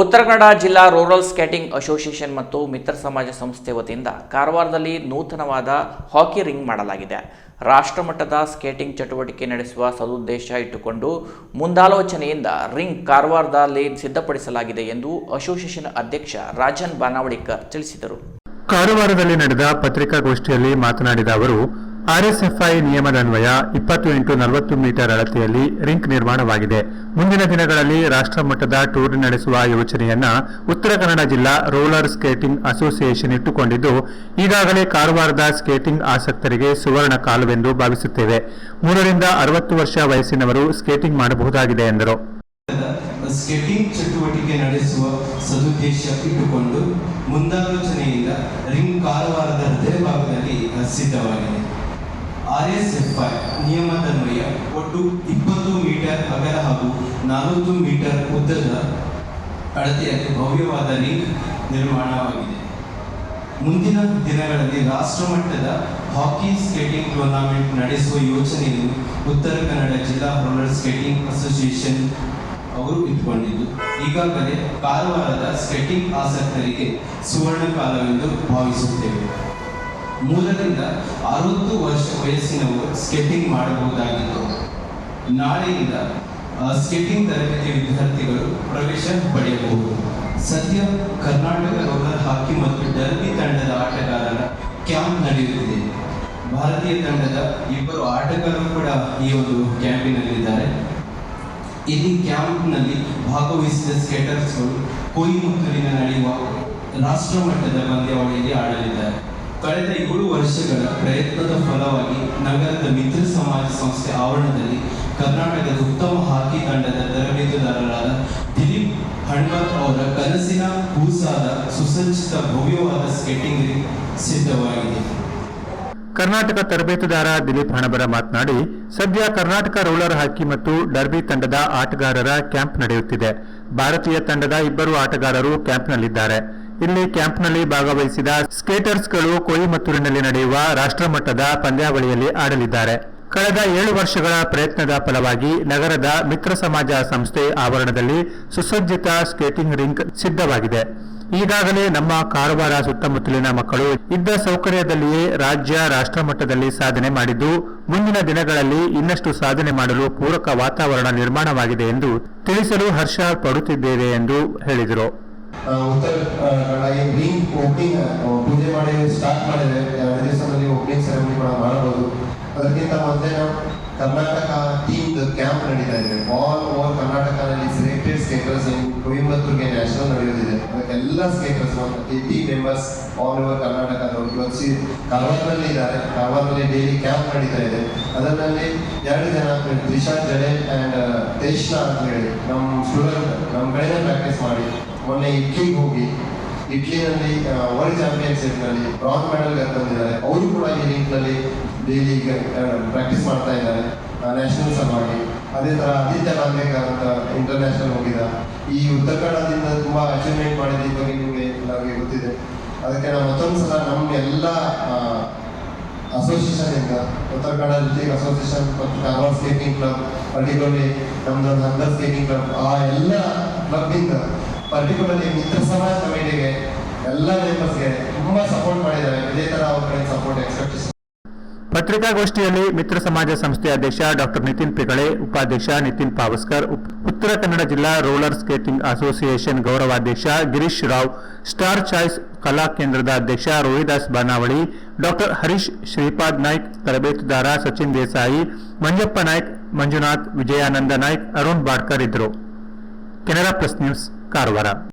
ಉತ್ತರ ಕನ್ನಡ ಜಿಲ್ಲಾ rural skating association ಮತ್ತು ಮಿತ್ರ ಸಮಾಜ ಸಂಸ್ಥೆ ವತಿಯಿಂದ ಕಾರವಾರದಲ್ಲಿ ನೂತನವಾದ ಹಾಕಿ ರಿಂಗ್ ಮಾಡಲಾಗಿದೆ. ರಾಷ್ಟ್ರಮಟ್ಟದ ಸ್ಕೇಟಿಂಗ್ ಚಟುವಟಿಕೆ ನಡೆಸುವ ಸದುದ್ದೇಶ ಇಟ್ಟುಕೊಂಡು ಮುಂದಾಲೋಚನೆಯಿಂದ ರಿಂಗ್ ಕಾರವಾರದಲ್ಲಿ ಸಿದ್ಧಪಡಿಸಲಾಗಿದೆ ಎಂದು ಅಸೋಸಿಯೇಷನ್ ಅಧ್ಯಕ್ಷ ರಾಜನ್ ಬಾನಾವಳಿಕರ್ ತಿಳಿಸಿದರು. ಕಾರವಾರದಲ್ಲಿ ನಡೆದ ಪತ್ರಿಕಾಗೋಷ್ಠಿಯಲ್ಲಿ ಮಾತನಾಡಿದ ಅವರು ಆರ್ಎಸ್ಎಫ್ಐ ನಿಯಮದನ್ವಯ ಇಪ್ಪತ್ತು ಇಂಟು ನಲವತ್ತು ಮೀಟರ್ ಅಳತೆಯಲ್ಲಿ ರಿಂಕ್ ನಿರ್ಮಾಣವಾಗಿದೆ. ಮುಂದಿನ ದಿನಗಳಲ್ಲಿ ರಾಷ್ಟ್ರಮಟ್ಟದ ಟೂರ್ ನಡೆಸುವ ಯೋಚನೆಯನ್ನ ಉತ್ತರ ಕನ್ನಡ ಜಿಲ್ಲಾ ರೋಲರ್ ಸ್ಕೇಟಿಂಗ್ ಅಸೋಸಿಯೇಷನ್ ಇಟ್ಟುಕೊಂಡಿದ್ದು, ಈಗಾಗಲೇ ಕಾರವಾರದ ಸ್ಕೇಟಿಂಗ್ ಆಸಕ್ತರಿಗೆ ಸುವರ್ಣ ಕಾಲವೆಂದು ಭಾವಿಸುತ್ತೇವೆ. ಮೂರರಿಂದ ಅರವತ್ತು ವರ್ಷ ವಯಸ್ಸಿನವರು ಸ್ಕೇಟಿಂಗ್ ಮಾಡಬಹುದಾಗಿದೆ ಎಂದರು. ಸ್ಕೇಟಿಂಗ್ ಚಟುವಟಿಕೆ ನಡೆಸುವ ಸದುದ್ದೇಶ ಇಟ್ಟುಕೊಂಡು ಮುಂದಾಲೋಚನೆಯಿಂದ ರಿಂಗ್ ಕಾರವಾರದ ಹೃದಯ ಭಾಗದಲ್ಲಿ ಸಿದ್ಧವಾಗಿದೆ. ಆರ್ಎಸ್ಎಫ್ಐ ನಿಯಮದನ್ವಯ ಒಟ್ಟು ಇಪ್ಪತ್ತು ಮೀಟರ್ ಅಗಲ ಹಾಗೂ ನಲವತ್ತು ಮೀಟರ್ ಉದ್ದದ ಅಳತೆಯಲ್ಲಿ ಭವ್ಯವಾದ ರಿಂಗ್ ನಿರ್ಮಾಣವಾಗಿದೆ. ಮುಂದಿನ ದಿನಗಳಲ್ಲಿ ರಾಷ್ಟ್ರಮಟ್ಟದ ಹಾಕಿ ಸ್ಕೇಟಿಂಗ್ ಟೂರ್ನಾಮೆಂಟ್ ನಡೆಸುವ ಯೋಜನೆಯನ್ನು ಉತ್ತರ ಕನ್ನಡ ಜಿಲ್ಲಾ ರೋಲರ್ ಸ್ಕೇಟಿಂಗ್ ಅಸೋಸಿಯೇಷನ್ ಅವರು ಇಟ್ಟುಕೊಂಡಿದ್ದು, ಈಗಾಗಲೇ ಕಾರವಾರದ ಸ್ಕೇಟಿಂಗ್ ಆಸಕ್ತರಿಗೆ ಸುವರ್ಣ ಕಾಲವೆಂದು ಭಾವಿಸುತ್ತೇವೆ. ಮೂರರಿಂದ ಅರವತ್ತು ವರ್ಷ ವಯಸ್ಸಿನವರು ಸ್ಕೇಟಿಂಗ್ ಮಾಡಬಹುದಾಗಿತ್ತು. ನಾಳೆಯಿಂದ ಸ್ಕೆಟಿಂಗ್ ತರಬೇತಿ ವಿದ್ಯಾರ್ಥಿಗಳು ಪ್ರವೇಶ ಪಡೆಯಬಹುದು. ಸದ್ಯ ಕರ್ನಾಟಕ ರೋಲರ್ ಹಾಕಿ ಮತ್ತು ಡರ್ಬಿ ತಂಡದ ಆಟಗಾರರ ಕ್ಯಾಂಪ್ ನಡೆಯುತ್ತಿದೆ. ಭಾರತೀಯ ತಂಡದ ಇಬ್ಬರು ಆಟಗಾರರು ಕೂಡ ಈ ಒಂದು ಕ್ಯಾಂಪಿನಲ್ಲಿದ್ದಾರೆ. ಇಲ್ಲಿ ಕ್ಯಾಂಪ್ನಲ್ಲಿ ಭಾಗವಹಿಸಿದ ಸ್ಕೇಟರ್ಸ್ಗಳು ಕೊಯಿಮತ್ತೂರಿನ ನಡೆಯುವ ರಾಷ್ಟ್ರ ಮಟ್ಟದ ಪಂದ್ಯಾವಳಿಯಲ್ಲಿ ಆಡಲಿದ್ದಾರೆ. ಕಳೆದ ಏಳು ವರ್ಷಗಳ ಪ್ರಯತ್ನದ ಫಲವಾಗಿ ನಗರದ ಮಿತ್ರ ಸಮಾಜ ಸಂಸ್ಥೆ ಆವರಣದಲ್ಲಿ ಕರ್ನಾಟಕದ ಉತ್ತಮ ಹಾಕಿ ತಂಡದ ತರಬೇತುದಾರರಾದ ದಿಲೀಪ್ ಹಣ್ಮತ್ ಅವರ ಕನಸಿನ ಕೂಸಾದ ಸುಸಜ್ಜಿತ ಭವ್ಯವಾದ ಸ್ಕೆಟಿಂಗ್ ಸಿದ್ಧವಾಗಿದೆ. ಕರ್ನಾಟಕ ತರಬೇತುದಾರ ದಿಲೀಪ್ ಹಣಬರ ಮಾತನಾಡಿ, ಸದ್ಯ ಕರ್ನಾಟಕ ರೋಲರ್ ಹಾಕಿ ಮತ್ತು ಡರ್ಬಿ ತಂಡದ ಆಟಗಾರರ ಕ್ಯಾಂಪ್ ನಡೆಯುತ್ತಿದೆ. ಭಾರತೀಯ ತಂಡದ ಇಬ್ಬರು ಆಟಗಾರರು ಕ್ಯಾಂಪ್ನಲ್ಲಿದ್ದಾರೆ. ಇಲ್ಲಿ ಕ್ಯಾಂಪ್ನಲ್ಲಿ ಭಾಗವಹಿಸಿದ ಸ್ಕೇಟರ್ಸ್ಗಳು ಕೊಯಿಮತ್ತೂರಿನಲ್ಲಿ ನಡೆಯುವ ರಾಷ್ಟ್ರಮಟ್ಟದ ಪಂದ್ಯಾವಳಿಯಲ್ಲಿ ಆಡಲಿದ್ದಾರೆ. ಕಳೆದ ಏಳು ವರ್ಷಗಳ ಪ್ರಯತ್ನದ ಫಲವಾಗಿ ನಗರದ ಮಿತ್ರ ಸಮಾಜ ಸಂಸ್ಥೆ ಆವರಣದಲ್ಲಿ ಸುಸಜ್ಜಿತ ಸ್ಕೇಟಿಂಗ್ ರಿಂಕ್ ಸಿದ್ಧವಾಗಿದೆ. ಈಗಾಗಲೇ ನಮ್ಮ ಕಾರವಾರ ಸುತ್ತಮುತ್ತಲಿನ ಮಕ್ಕಳು ಇದ್ದ ಸೌಕರ್ಯದಲ್ಲಿಯೇ ರಾಜ್ಯ ರಾಷ್ಟ್ರಮಟ್ಟದಲ್ಲಿ ಸಾಧನೆ ಮಾಡಿದ್ದು, ಮುಂದಿನ ದಿನಗಳಲ್ಲಿ ಇನ್ನಷ್ಟು ಸಾಧನೆ ಮಾಡಲು ಪೂರಕ ವಾತಾವರಣ ನಿರ್ಮಾಣವಾಗಿದೆ ಎಂದು ತಿಳಿಸಲು ಹರ್ಷ ಪಡುತ್ತಿದ್ದೇವೆ ಎಂದು ಹೇಳಿದರು. ಉತ್ತರ ಕನ್ನಡ ರಿಂಗ್ ಓಪನಿಂಗ್ ಪೂಜೆ ಮಾಡಿ ಸ್ಟಾರ್ಟ್ ಮಾಡಿದ್ರೆ ಎರಡು ದಿವಸದಲ್ಲಿ ಓಪನಿಂಗ್ ಸೆರೆಮನಿ ಕೂಡ ಮಾಡಬಹುದು. ಅದಕ್ಕಿಂತ ಮೊದಲೇ ನಾವು ಕರ್ನಾಟಕ ಟೀಮ್ ಕ್ಯಾಂಪ್ ನಡೀತಾ ಇದೆ. ಆಲ್ ಓವರ್ ಕರ್ನಾಟಕದಲ್ಲಿ ಸೆಲೆಕ್ಟೆಡ್ ಸ್ಕೇಟರ್ಸ್ ಇನ್ ಕೊಯಂಬತ್ತೂರ್ಗೆ ನ್ಯಾಷನಲ್ ನಡೆಯೋದಿದೆ. ಅದಕ್ಕೆಲ್ಲ skaters eighty members all over ಕರ್ನಾಟಕದವರು ಇವತ್ತು ಕಾರವಾರದಲ್ಲಿ ಇದ್ದಾರೆ. ಕಾರವಾರದಲ್ಲಿ ಡೈಲಿ ಕ್ಯಾಂಪ್ ನಡೀತಾ ಇದೆ. ಅದರಲ್ಲಿ ಎರಡು ಜನ ತ್ರಿಷಾ ಜಡೆ ಅಂಡ್ ತೇಷ್ನಾ ಅಂತ ಹೇಳಿ ನಮ್ಮ ಸ್ಟೂಡೆಂಟ್ ನಮ್ಮ ಕಡೆನೇ ಪ್ರಾಕ್ಟೀಸ್ ಮಾಡಿ. ಮೊನ್ನೆ ಇಟ್ಲಿಗೆ ಹೋಗಿ ಇಟ್ಲಿನಲ್ಲಿ ವರ್ಲ್ಡ್ ಚಾಂಪಿಯನ್ಶಿಪ್ನಲ್ಲಿ ಬ್ರಾಂಜ್ ಮೆಡಲ್ ತಂದಿದ್ದಾರೆ. ಅವರು ಕೂಡ ಈ ಲಿಂಕ್ನಲ್ಲಿ ಡೈಲಿ ಪ್ರಾಕ್ಟೀಸ್ ಮಾಡ್ತಾ ಇದ್ದಾರೆ ನ್ಯಾಷನಲ್ ಸಲುವಾಗಿ ಅದೇ ಥರ ಆದಿತ್ಯ ನಾಗೇಕರ್ ಅಂತ ಇಂಟರ್ನ್ಯಾಷನಲ್ ಹೋಗಿದ ಈ ಉತ್ತರ ಕನ್ನಡದಿಂದ ತುಂಬ ಅಚೀವ್ಮೆಂಟ್ ಮಾಡಿದ ಈ ಬಗ್ಗೆ ನಿಮಗೆ ಎಲ್ಲರಿಗೆ ಗೊತ್ತಿದೆ. ಅದಕ್ಕೆ ನಾವು ಮತ್ತೊಂದು ಸಲ ನಮ್ಮ ಎಲ್ಲ ಅಸೋಸಿಯೇಷನ್ ಇಂದ ಉತ್ತರ ಅಸೋಸಿಯೇಷನ್ ಮತ್ತು ಕಾರ್ವಾರ್ ಸ್ಕೇಟಿಂಗ್ ಕ್ಲಬ್ ಪರ್ಟಿಕ್ಯುಲರ್ಲಿ ನಮ್ದೊಂದು ಹಂದರ್ ಸ್ಕೇಟಿಂಗ್ ಕ್ಲಬ್ ಆ ಎಲ್ಲ ಕ್ಲಬ್ಬಿಂದ ಪರ್ಟಿಕ್ಯುಲರ್ಲಿ ಮಿತ್ರ ಸಮಾಜ ಕಮಿಟಿಗೆ ಎಲ್ಲ ಮೆಂಬರ್ಸ್ಗೆ ತುಂಬಾ ಸಪೋರ್ಟ್ ಮಾಡಿದ್ದಾರೆ. ಇದೇ ತರ ಅವ್ರ ಕಡೆ ಸಪೋರ್ಟ್ ಎಕ್ಸ್ಪೆಕ್ಟೇಷನ್ ಪತ್ರಿಕಾಗೋಷ್ಠಿಯಲ್ಲಿ ಮಿತ್ರ ಸಮಾಜ ಸಂಸ್ಥೆ ಅಧ್ಯಕ್ಷ ಡಾಕ್ಟರ್ ನಿತಿನ್ ಪಿಗಳೆ, ಉಪಾಧ್ಯಕ್ಷ ನಿತಿನ್ ಪಾವಸ್ಕರ್ ಉತ್ತರ ಕನ್ನಡ ಜಿಲ್ಲಾ ರೋಲರ್ ಸ್ಕೇಟಿಂಗ್ ಅಸೋಸಿಯೇಷನ್ ಗೌರವಾಧ್ಯಕ್ಷ ಗಿರೀಶ್ ರಾವ್, ಸ್ಟಾರ್ ಚಾಯ್ಸ್ ಕಲಾ ಕೇಂದ್ರದ ಅಧ್ಯಕ್ಷ ರೋಹಿದಾಸ್ ಬಾನಾವಳಿ, ಡಾಕ್ಟರ್ ಹರೀಶ್ ಶ್ರೀಪಾದ್ ನಾಯ್ಕ್, ತರಬೇತುದಾರ ಸಚಿನ್ ದೇಸಾಯಿ, ಮಂಜಪ್ಪ ನಾಯ್ಕ್, ಮಂಜುನಾಥ್ ವಿಜಯಾನಂದ ನಾಯ್ಕ್, ಅರುಣ್ ಬಾಡ್ಕರ್ ಇದ್ದರು. Canara plus news. ಕಾರವಾರ